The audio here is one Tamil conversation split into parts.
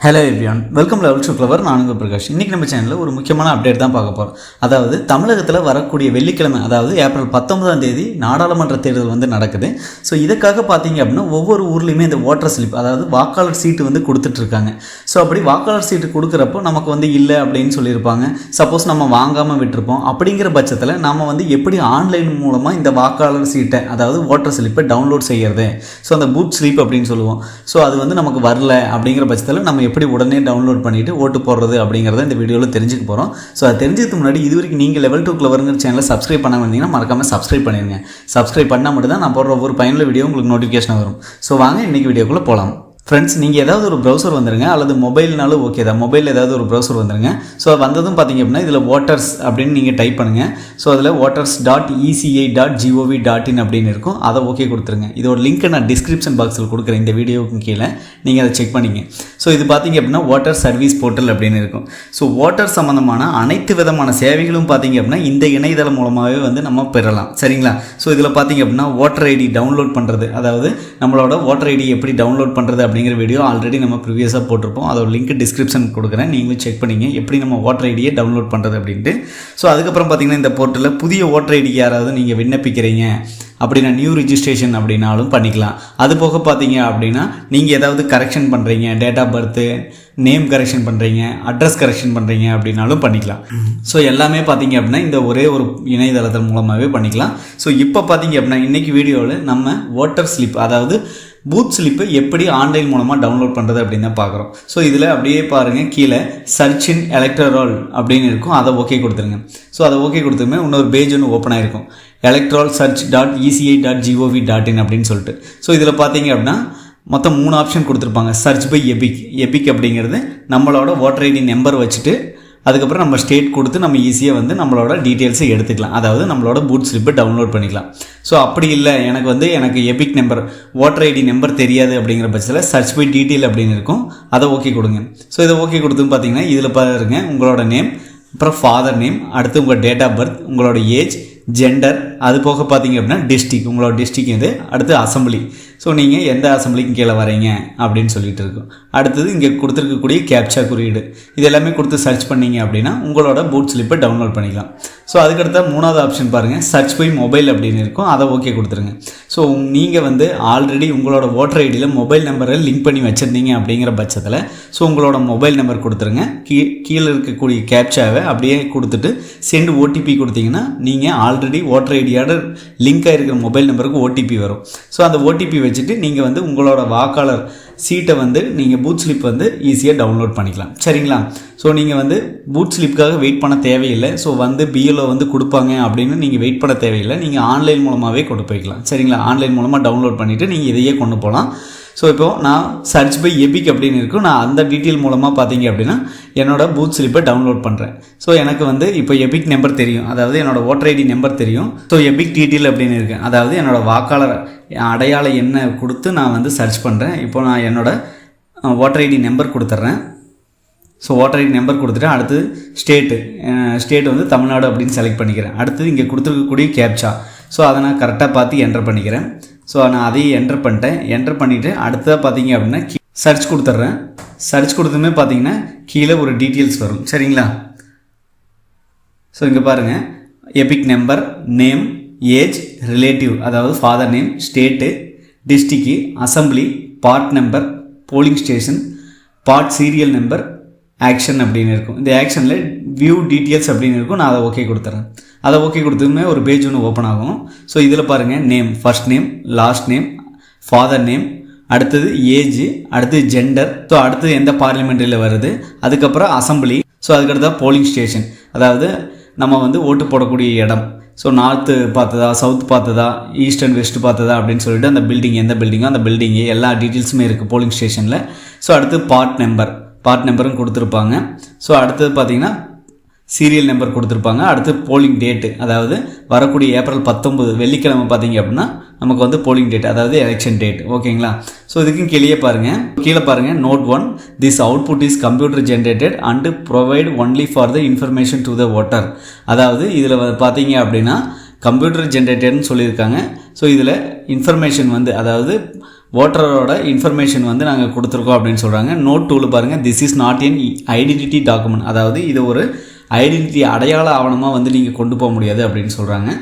Hello everyone welcome level to flower Prakash. இன்றைக்கி நம்ம சேனலில் ஒரு முக்கியமான அப்டேட் தான் பார்க்க போகிறோம் அதாவது தமிழகத்தில் வரக்கூடிய வெள்ளிக்கிழமை அதாவது ஏப்ரல் பத்தொன்பதாம் தேதி நாடாளுமன்ற தேர்தல் வந்து நடக்குது. ஸோ இதுக்காக பார்த்தீங்க அப்படின்னா ஒவ்வொரு ஊர்லேயுமே இந்த ஓட்டர் ஸ்லிப் அதாவது வாக்காளர் சீட்டு வந்து கொடுத்துட்ருக்காங்க ஸோ அப்படி வாக்காளர் சீட்டு கொடுக்குறப்போ நமக்கு வந்து இல்லை அப்படின்னு சொல்லியிருப்பாங்க. சப்போஸ் நம்ம வாங்காமல் விட்டுருப்போம். அப்படிங்கிற பட்சத்தில் நம்ம வந்து எப்படி ஆன்லைன் மூலமாக இந்த வாக்காளர் சீட்டை அதாவது ஓட்டர் ஸ்லிப்பை டவுன்லோட் செய்கிறது ஸோ அந்த பூத் ஸ்லிப் அப்படின்னு சொல்லுவோம். ஸோ அது வந்து நமக்கு வரல அப்படிங்கிற பட்சத்தில் நம்ம எப்படி உடனே டவுன்லோட் பண்ணிவிட்டு ஓட்டு போடுறது அப்படிங்கிறத இந்த வீடியோவில் தெரிஞ்சுக்க போகிறோம் ஸோ அது தெரிஞ்சதுக்கு முன்னாடி இது வரைக்கும் நீங்கள் லெவல் டூ கிளவருங்கிற சேனலை சப்ஸ்கிரைப் பண்ண வந்தீங்கன்னா மறக்காமல் சப்ஸ்கிரைப் பண்ணிடுங்க சப்ஸ்கிரைப் பண்ணால் மட்டும் தான் நான் போடுற ஒவ்வொரு பயனுள்ள வீடியோ உங்களுக்கு நோட்டிஃபிகேஷன் வரும். ஸோ வாங்க இன்றைக்கி வீடியோக்குள்ளே போகலாம் ஃப்ரெண்ட்ஸ் நீங்கள் ஏதாவது ஒரு ப்ரௌசர் வந்துருங்க அல்லது மொபைல்னாலும் ஓகே தான். மொபைல் ஏதாவது ஒரு ப்ரௌசர் வந்துருங்க. ஸோ வந்ததும் பார்த்தீங்க அப்படின்னா இதில் வாட்டர்ஸ் அப்படின்னு நீங்கள் டைப் பண்ணுங்கள் ஸோ அதில் voters dot ECI dot G O V dot in அப்படின்னு இருக்கும். அதை ஓகே கொடுத்துருங்க. இதோட லிங்க்கை நான் டிஸ்கிரிப்ஷன் பாக்ஸில் கொடுக்குறேன். இந்த வீடியோவுக்கு கீழே. நீங்கள் அதை செக் பண்ணிங்க. ஸோ இது பார்த்தீங்க அப்படின்னா வாட்டர் சர்வீஸ் போர்ட்டல் அப்படின்னு இருக்கும். ஸோ வாட்டர் சம்மந்தமான அனைத்து விதமான சேவைகளும் பார்த்தீங்க அப்படின்னா இந்த இணையதளம் மூலமாகவே வந்து நம்ம பெறலாம். சரிங்களா? ஸோ இதில் பார்த்தீங்க அப்படின்னா வாட்டர் ஐடி டவுன்லோட் பண்ணுறது அதாவது நம்மளோட வாட்டர் ஐடி எப்படி டவுன்லோட் பண்ணுறது அப்படின்னு அப்படிங்கிற வீடியோ ஆல்ரெடி நம்ம ப்ரீவியஸாக போட்டிருப்போம். அதோட லிங்க் டிஸ்கிரிப்ஷன் கொடுக்குறேன். நீங்களும் செக் பண்ணிங்க. எப்படி நம்ம ஓட்டர் ஐடியை டவுன்லோட் பண்ணுறது அப்படின்ட்டு. ஸோ அதுக்கப்புறம் பார்த்தீங்கன்னா இந்த போர்ட்டலில் புதிய ஓட்டர் ஐடிக்கு யாராவது நீங்கள் விண்ணப்பிக்கிறீங்க அப்படின்னா நியூ ரிஜிஸ்ட்ரேஷன் அப்படின்னாலும் பண்ணிக்கலாம். அது போக பார்த்தீங்க அப்படின்னா நீங்கள் ஏதாவது கரெக்ஷன் பண்ணுறீங்க date of birth name correction பண்ணுறீங்க அட்ரஸ் கரெக்ஷன் பண்ணுறீங்க அப்படின்னாலும் பண்ணிக்கலாம். ஸோ எல்லாமே பார்த்தீங்க அப்படின்னா இந்த ஒரே ஒரு இணையதளத்தின் மூலமாகவே பண்ணிக்கலாம். ஸோ இப்போ பார்த்தீங்க அப்படின்னா இன்றைக்கி வீடியோவில் நம்ம ஓட்டர் ஸ்லிப் அதாவது பூத் ஸ்லிப்பை எப்படி ஆன்லைன் மூலமாக டவுன்லோட் பண்ணுறது அப்படின்னு தான் பார்க்குறோம். ஸோ இதில் அப்படியே பாருங்கள் கீழே சர்ச் இன் எலக்ட்ரல் அப்படின்னு இருக்கும். அதை ஓகே கொடுத்துருங்க. ஸோ அதை ஓகே கொடுத்துருமே இன்னொரு பேஜ் ஒன்று ஓப்பன் ஆகிருக்கும் electoral search dot ECI dot G O V dot in அப்படின்னு சொல்லிட்டு. ஸோ இதில் பார்த்தீங்க அப்படின்னா மொத்தம் மூணு ஆப்ஷன் கொடுத்துருப்பாங்க. சர்ச் பை எபிக் எபிக் அப்படிங்கிறது நம்மளோட ஓட்டர் ஐடி நம்பர் வச்சுட்டு அதுக்கப்புறம் நம்ம ஸ்டேட் கொடுத்து நம்ம ஈஸியாக வந்து நம்மளோட டீட்டெயில்ஸை எடுத்துக்கலாம். அதாவது நம்மளோட பூட் ஸ்லிப்பை டவுன்லோட் பண்ணிக்கலாம். ஸோ அப்படி இல்லை. எனக்கு வந்து எனக்கு EPIC number voter ID number தெரியாது அப்படிங்கிற பட்சத்தில் சர்ச் பை டீட்டெயில் அப்படின்னு இருக்கும். அதை ஓகே கொடுங்க. ஸோ இதை ஓகே கொடுத்துன்னு பார்த்தீங்கன்னா இதில் பாருங்க உங்களோட நேம் அப்புறம் ஃபாதர் நேம் அடுத்து உங்கள் டேட் ஆஃப் பர்த் உங்களோட ஏஜ் ஜெண்டர் அது போக பார்த்தீங்க அப்படின்னா டிஸ்ட்ரிக் உங்களோட டிஸ்ட்ரிக் இது அடுத்து அசம்பிளி ஸோ நீங்கள் எந்த அசம்பிளிக்கும் கீழே வரீங்க அப்படின்னு சொல்லிட்டு இருக்கும். அடுத்தது இங்கே கொடுத்துருக்கக்கூடிய கேப்சா குறியீடு. இது எல்லாமே கொடுத்து சர்ச் பண்ணீங்க அப்படின்னா உங்களோட பூட் ஸ்லிப்பை டவுன்லோட் பண்ணிக்கலாம். ஸோ அதுக்கடுத்த மூணாவது ஆப்ஷன் பாருங்கள் சர்ச் பை மொபைல் அப்படின்னு இருக்கும். அதை ஓகே கொடுத்துருங்க. ஸோ நீங்கள் வந்து ஆல்ரெடி உங்களோட ஓட்டர் ஐடியில் மொபைல் நம்பரை லிங்க் பண்ணி வச்சுருந்தீங்க அப்படிங்கிற பட்சத்தில் ஸோ உங்களோட மொபைல் நம்பர் கொடுத்துருங்க. கீ கீழே இருக்கக்கூடிய கேப்சாவை அப்படியே கொடுத்துட்டு சென்ட் ஓடிபி கொடுத்தீங்கன்னா நீங்கள் ஆல்ரெடி ஓட்டர் ஐடியோட லிங்க் ஆகிருக்கிற மொபைல் நம்பருக்கு ஓடிபி வரும். ஸோ அந்த ஓடிபி வச்சுட்டு நீங்கள் வந்து உங்களோட வாக்காளர் சீட்டை வந்து நீங்கள் பூத் ஸ்லிப் வந்து ஈஸியாக டவுன்லோட் பண்ணிக்கலாம். சரிங்களா? ஸோ நீங்கள் வந்து பூத் ஸ்லிப்புக்காக வெயிட் பண்ண தேவையில்லை. ஸோ வந்து பிஎல்ஓ வந்து கொடுப்பாங்க அப்படின்னு நீங்கள் வெயிட் பண்ண தேவையில்லை. நீங்கள் ஆன்லைன் மூலமாகவே கொண்டு போய்க்கலாம். சரிங்களா? ஆன்லைன் மூலமாக டவுன்லோட் பண்ணிவிட்டு நீங்கள் இதையே கொண்டு போகலாம். ஸோ இப்போது நான் சர்ச் பை எபிக் அப்படின்னு இருக்கும். நான் அந்த டீட்டெயில் மூலமாக பார்த்தீங்க அப்படின்னா என்னோட பூத் ஸ்லிப்பை டவுன்லோட் பண்ணுறேன் ஸோ எனக்கு வந்து இப்போ எபிக் நம்பர் தெரியும். அதாவது என்னோட ஓட்டர் ஐடி நம்பர் தெரியும். ஸோ எபிக் டீட்டெயில் அப்படின்னு இருக்கேன் அதாவது என்னோட வாக்காளர் அடையாள எண்ணை கொடுத்து நான் வந்து சர்ச் பண்ணுறேன் இப்போ நான் என்னோட ஓட்டர் ஐடி நம்பர் கொடுத்துட்றேன். ஸோ ஓட்டர் ஐடி நம்பர் கொடுத்துட்டு அடுத்து ஸ்டேட்டு ஸ்டேட் வந்து தமிழ்நாடு அப்படின்னு செலக்ட் பண்ணிக்கிறேன். அடுத்தது இங்கே கொடுத்துருக்கக்கூடிய கேப்சா ஸோ அதை நான் கரெக்டாக பார்த்து என்டர் பண்ணிக்கிறேன். ஸோ நான் அதையும் என்டர் பண்ணிட்டேன். என்டர் பண்ணிவிட்டு அடுத்ததாக பார்த்தீங்க அப்படின்னா சர்ச் கொடுத்துட்றேன். சர்ச் கொடுத்துமே பார்த்தீங்கன்னா கீழே ஒரு டீட்டெயில்ஸ் வரும். சரிங்களா? ஸோ இங்கே பாருங்கள் EPIC number name age relative அதாவது father name state district assembly part number polling station part serial number action அப்படின்னு இருக்கும். இந்த ஆக்ஷனில் வியூ டீட்டெயில்ஸ் அப்படின்னு இருக்கும். நான் அதை ஓகே கொடுத்துட்றேன். அதை ஓகே கொடுத்ததுமே ஒரு பேஜ் ஒன்று ஓப்பன் ஆகும். ஸோ இதில் பாருங்கள் name first name last name father name அடுத்தது ஏஜ் அடுத்தது ஜெண்டர் ஸோ அடுத்தது எந்த பார்லிமெண்ட்ரியில் வருது அதுக்கப்புறம் அசம்பிளி ஸோ அதுக்கடுத்தா போலிங் ஸ்டேஷன் அதாவது நம்ம வந்து ஓட்டு போடக்கூடிய இடம். ஸோ நார்த்து பார்த்ததா சவுத் பார்த்ததா ஈஸ்ட் அண்ட் வெஸ்ட் பார்த்ததா அப்படின்னு சொல்லிட்டு அந்த பில்டிங் எந்த பில்டிங்கோ அந்த பில்டிங்கு எல்லா டீட்டெயில்ஸுமே இருக்குது போலிங் ஸ்டேஷனில் ஸோ அடுத்து பார்ட் நம்பர் பார்ட் நம்பரும் கொடுத்துருப்பாங்க. ஸோ அடுத்தது பார்த்தீங்கன்னா சீரியல் நம்பர் கொடுத்துருப்பாங்க. அடுத்து போலிங் டேட்டு அதாவது வரக்கூடிய ஏப்ரல் பத்தொம்பது வெள்ளிக்கிழமை பார்த்தீங்க அப்படின்னா நமக்கு வந்து போலிங் டேட் அதாவது எலெக்ஷன் டேட் ஓகேங்களா? ஸோ இதுக்கும் கீழே பாருங்கள் கீழே பாருங்கள் note one this output is computer generated and provide only for the information to the voter அதாவது இதில் பார்த்தீங்க அப்படின்னா கம்ப்யூட்டர் ஜென்ரேட்டட்னு சொல்லியிருக்காங்க. ஸோ இதில் இன்ஃபர்மேஷன் வந்து அதாவது ஓட்டரோட இன்ஃபர்மேஷன் வந்து நாங்கள் கொடுத்துருக்கோம் அப்படின்னு சொல்கிறாங்க நோட் டூவில் பாருங்கள் this is not an identity document அதாவது இது ஒரு ஐடென்டிட்டி அடையாள ஆவணமாக வந்து நீங்கள் கொண்டு போக முடியாது அப்படின்னு சொல்கிறாங்க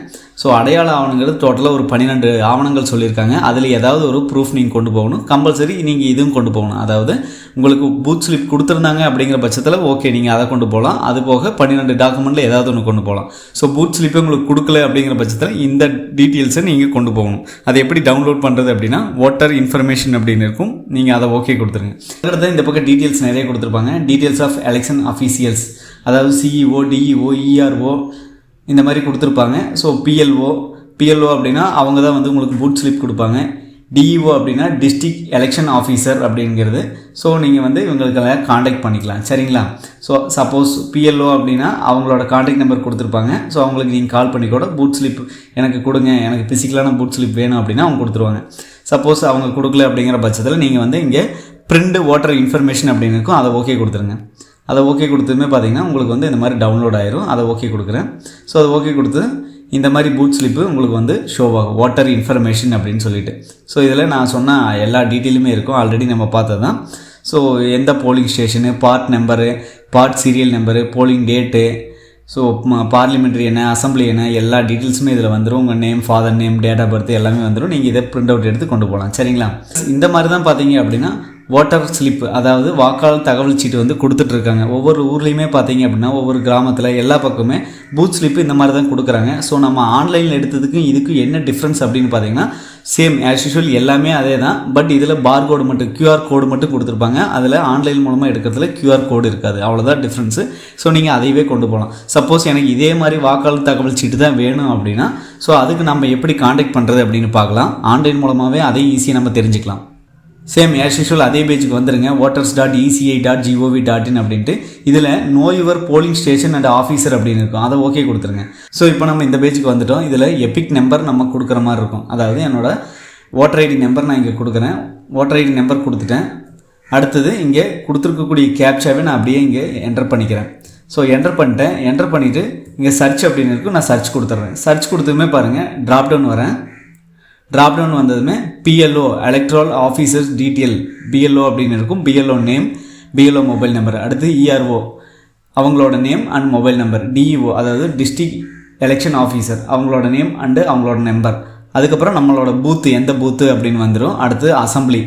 ஸோ அடையாள ஆவணங்கிறது டோட்டலாக ஒரு பன்னிரெண்டு ஆவணங்கள் சொல்லியிருக்காங்க. அதில் ஏதாவது ஒரு ப்ரூஃப் நீங்கள் கொண்டு போகணும். கம்பல்சரி நீங்கள் இதுவும் கொண்டு போகணும். அதாவது உங்களுக்கு பூத் ஸ்லிப் கொடுத்துருந்தாங்க அப்படிங்கிற பட்சத்தில் ஓகே நீங்கள் அதை கொண்டு போகலாம். அது போக பன்னிரெண்டு டாக்குமெண்ட்டில் ஏதாவது ஒன்று கொண்டு போகலாம். ஸோ பூத் ஸ்லிப்பை உங்களுக்கு கொடுக்கல அப்படிங்கிற பட்சத்தில் இந்த டீட்டெயில்ஸை நீங்கள் கொண்டு போகணும். அதை எப்படி டவுன்லோட் பண்ணுறது அப்படின்னா ஓட்டர் இன்ஃபர்மேஷன் அப்படின்னு இருக்கும். நீங்கள் அதை ஓகே கொடுத்துருங்க. இந்த பக்கம் டீட்டெயில்ஸ் நிறைய கொடுத்துருப்பாங்க. டீட்டெயில்ஸ் ஆஃப் எலெக்ஷன் அஃபீஷியல்ஸ் அதாவது சிஇஓ டிஇஓ இஆர்ஓ இந்த மாதிரி கொடுத்துருப்பாங்க. ஸோ பிஎல்ஓ பிஎல்ஓ அப்படின்னா அவங்க தான் வந்து உங்களுக்கு பூட் ஸ்லிப் கொடுப்பாங்க. டிஇஓ அப்படின்னா டிஸ்ட்ரிக்ட் எலெக்ஷன் ஆஃபீஸர் அப்படிங்கிறது. ஸோ நீங்கள் வந்து இவங்களுக்கெல்லாம் காண்டாக்ட் பண்ணிக்கலாம். சரிங்களா? ஸோ சப்போஸ் பிஎல்ஓ அப்படின்னா அவங்களோட காண்டாக்ட் நம்பர் கொடுத்துருப்பாங்க. ஸோ அவங்களுக்கு நீங்கள் கால் பண்ணி கூட பூட் ஸ்லிப் எனக்கு கொடுங்க. எனக்கு ஃபிசிக்கலான பூட் ஸ்லிப் வேணும் அப்படின்னா அவங்க கொடுத்துருவாங்க. சப்போஸ் அவங்க கொடுக்கல அப்படிங்கிற பட்சத்தில் நீங்கள் வந்து இங்கே பிரிண்ட் ஓட்டர் இன்ஃபர்மேஷன் அப்படின்னு இருக்கும். அதை ஓகே கொடுத்துருங்க. அதை ஓகே கொடுத்ததுமே பார்த்தீங்கன்னா உங்களுக்கு வந்து இந்த மாதிரி டவுன்லோட் ஆயிரும். அதை ஓகே கொடுக்குறேன். ஸோ அதை ஓகே கொடுத்து இந்த மாதிரி பூட் ஸ்லிப்பு உங்களுக்கு வந்து ஷோவாகும் வாட்டர் இன்ஃபர்மேஷன் அப்படின்னு சொல்லிட்டு. ஸோ இதில் நான் சொன்ன எல்லா டீட்டெயிலுமே இருக்கும். ஆல்ரெடி நம்ம பார்த்தது தான் ஸோ எந்த polling station part number part serial number polling date so parliamentary என்ன அசம்பிளி என்ன எல்லா டீட்டெயில்ஸுமே இதில் வந்துடும் உங்கள் name father name date of birth எல்லாமே வந்துடும் நீங்கள் இதை பிரிண்ட் அவுட் எடுத்து கொண்டு போகலாம். சரிங்களா? இந்த மாதிரி தான் பார்த்தீங்க அப்படின்னா ஓட்டர் ஸ்லிப் அதாவது வாக்காளர் தகவல் சீட்டு வந்து கொடுத்துட்ருக்காங்க ஒவ்வொரு ஊர்லேயுமே பார்த்தீங்க அப்படின்னா ஒவ்வொரு கிராமத்தில் எல்லா பக்கமே பூத் ஸ்லிப்பு இந்த மாதிரி தான் கொடுக்குறாங்க. ஸோ நம்ம ஆன்லைனில் எடுத்ததுக்கும் இதுக்கும் என்ன டிஃப்ரென்ஸ் அப்படின்னு பார்த்தீங்கன்னா சேம் ஆஸ் யூஷுவல் எல்லாமே அதே தான் பட் இதில் பார் கோடு மட்டும் க்யூஆர் கோடு மட்டும் கொடுத்துருப்பாங்க. அதில் ஆன்லைன் மூலமாக எடுக்கிறதுல க்யூஆர் கோடு இருக்காது. அவ்வளோதான் டிஃப்ரென்ஸு ஸோ நீங்கள் அதையவே கொண்டு போகலாம். சப்போஸ் எனக்கு இதே மாதிரி வாக்காளர் தகவல் சீட்டு தான் வேணும் அப்படின்னா ஸோ அதுக்கு நம்ம எப்படி காண்டாக்ட் பண்ணுறது அப்படின்னு பார்க்கலாம். ஆன்லைன் மூலமாகவே அதையும் ஈஸியாக நம்ம தெரிஞ்சுக்கலாம். சேம் ஆஸ் யூஷுவல் அதே பேஜுக்கு வந்துருங்க. Voters dot ECI dot GOV dot in அப்படின்ட்டு. இதில் know your polling station and officer அப்படின்னு இருக்கும். அதை ஓகே கொடுத்துருங்க. ஸோ இப்போ நம்ம இந்த பேஜுக்கு வந்துட்டோம். இதில் எபிக் நம்பர் நம்ம கொடுக்குற மாதிரி இருக்கும். அதாவது என்னோட ஓட்டர் ஐடி நம்பர் நான் இங்கே கொடுக்குறேன். ஓட்டர் ஐடி நம்பர் கொடுத்துட்டேன். அடுத்தது இங்கே கொடுத்துருக்கக்கூடிய கேப்சாவே நான் அப்படியே இங்கே என்டர் பண்ணிக்கிறேன். ஸோ என்டர் பண்ணிட்டேன். என்டர் பண்ணிவிட்டு இங்கே சர்ச் அப்படின்னு இருக்கும். நான் சர்ச் கொடுத்துட்றேன் சர்ச் கொடுத்துமே பாருங்கள் ட்ராப்டவுன் வரேன். ட்ராப் டவுன் வந்ததுமே BLO electoral officers detail BLO அப்படின்னு இருக்கும். BLO name BLO mobile number அடுத்து இஆர்ஓ அவங்களோட name and mobile number DEO அதாவது டிஸ்ட்ரிக் எலெக்ஷன் ஆஃபீஸர் அவங்களோட நேம் அண்டு அவங்களோட நம்பர் அதுக்கப்புறம் நம்மளோட பூத்து எந்த பூத்து அப்படின்னு வந்துடும் அடுத்து அசம்பிளி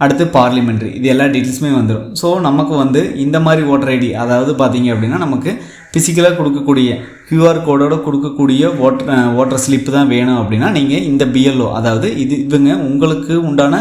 அடுத்து பார்லிமெண்ட்ரி இது எல்லா டீட்டெயில்ஸுமே வந்துடும் ஸோ நமக்கு வந்து இந்த மாதிரி ஓட்டர் ஐடி அதாவது பார்த்தீங்க அப்படின்னா நமக்கு ஃபிசிக்கலாக கொடுக்கக்கூடிய க்யூஆர் கோடோட கொடுக்கக்கூடிய ஓட்டர் ஓட்டர் ஸ்லிப்பு தான் வேணும் அப்படின்னா நீங்கள் இந்த பிஎல்ஓ அதாவது இது இவங்க உங்களுக்கு உண்டான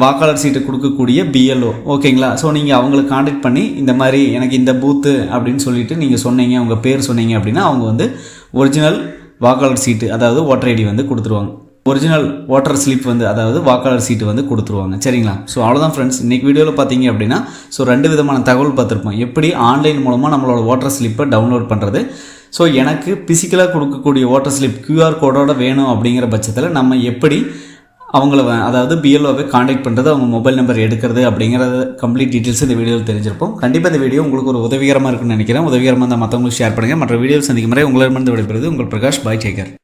வாக்காளர் சீட்டு கொடுக்கக்கூடிய பிஎல்ஓ ஓகேங்களா? ஸோ நீங்கள் அவங்களுக்கு காண்டாக்ட் பண்ணி இந்த மாதிரி எனக்கு இந்த பூத்து அப்படின்னு சொல்லிட்டு நீங்கள் சொன்னீங்க உங்கள் பேர் சொன்னீங்க அப்படின்னா அவங்க வந்து ஒரிஜினல் வாக்காளர் சீட்டு அதாவது ஓட்டர் ஐடி வந்து கொடுத்துருவாங்க. ஒரிஜினல் ஓட்டர் ஸ்லிப் வந்து அதாவது வாக்காளர் சீட்டு வந்து கொடுத்துருவாங்க. சரிங்களா? ஸோ அவ்வளோதான் ஃப்ரெண்ட்ஸ் இன்றைக்கி வீடியோவில் பார்த்தீங்க அப்படின்னா ஸோ ரெண்டு விதமான தகவல் பார்த்துருப்போம். எப்படி ஆன்லைன் மூலமாக நம்மளோட ஓட்டர் ஸ்லிப்பை டவுன்லோட் பண்ணுறது ஸோ எனக்கு ஃபிசிக்கலாக கொடுக்கக்கூடிய ஓட்டர் ஸ்லிப் கியூஆர் கோடோட வேணும் அப்படிங்கிற பட்சத்தில் நம்ம எப்படி அவங்கள அதாவது பிஎல்ஓவை காண்டாக்ட் பண்ணுறது அவங்க மொபைல் நம்பர் எடுக்கிறது அப்படிங்கிறத கம்ப்ளீட் டீட்டெயில்ஸ் இந்த வீடியோவில் தெரிஞ்சிருப்போம். கண்டிப்பாக இந்த வீடியோ உங்களுக்கு ஒரு உதவிகரமாக இருக்குன்னு நினைக்கிறேன். உதவிகரமாக இருந்தால் மற்றவங்களுக்கு ஷேர் பண்ணுங்கள் மற்ற வீடியோ சந்திக்கும் முறை உங்களிடமிருந்து விடைபெறுவது உங்கள் பிரகாஷ் பாய் சேகர்